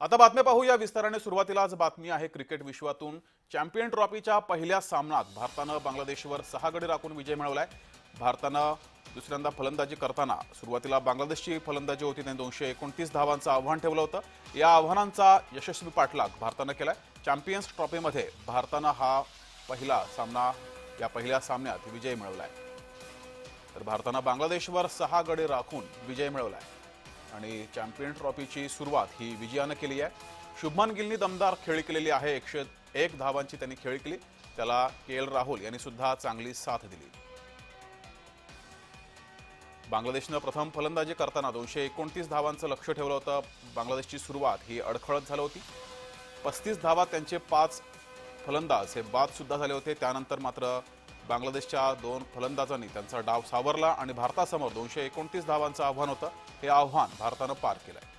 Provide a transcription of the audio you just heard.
आता बातम्या पाहूया. विस्ताराने सुरुवातीलाच बातमी आहे क्रिकेट विश्वातून. चॅम्पियन ट्रॉफीच्या पहिल्या सामन्यात भारतानं बांगलादेशवर सहा गडी राखून विजय मिळवलाय. भारतानं दुसऱ्यांदा फलंदाजी करताना सुरुवातीला बांगलादेशची फलंदाजी होती त्यांनी दोनशे एकोणतीस धावांचं आव्हान ठेवलं होतं. या आव्हानांचा यशस्वी पाठलाग भारतानं केलाय. चॅम्पियन्स ट्रॉफीमध्ये भारतानं हा पहिला सामना या पहिल्या सामन्यात विजय मिळवलाय. तर भारतानं बांगलादेशवर सहा गडी राखून विजय मिळवलाय. आणि चॅम्पियन ट्रॉफीची सुरुवात ही विजयानं केली आहे. शुभमन गिलनी दमदार खेळी केलेली आहे. एकशे एक धावांची त्यांनी खेळी केली. त्याला के एल राहुल यांनी सुद्धा चांगली साथ दिली. बांगलादेशनं प्रथम फलंदाजी करताना दोनशे एकोणतीस धावांचं लक्ष ठेवलं होतं. बांगलादेशची सुरुवात ही अडखळत झाली होती. पस्तीस धावात त्यांचे पाच फलंदाज हे बाद सुद्धा झाले होते. त्यानंतर मात्र बांगलादेशच्या दोन फलंदाजांनी त्यांचा डाव सावरला आणि भारतासमोर दोनशे एकोणतीस धावांचं आव्हान होतं हे आव्हान भारतानं पार केलंय.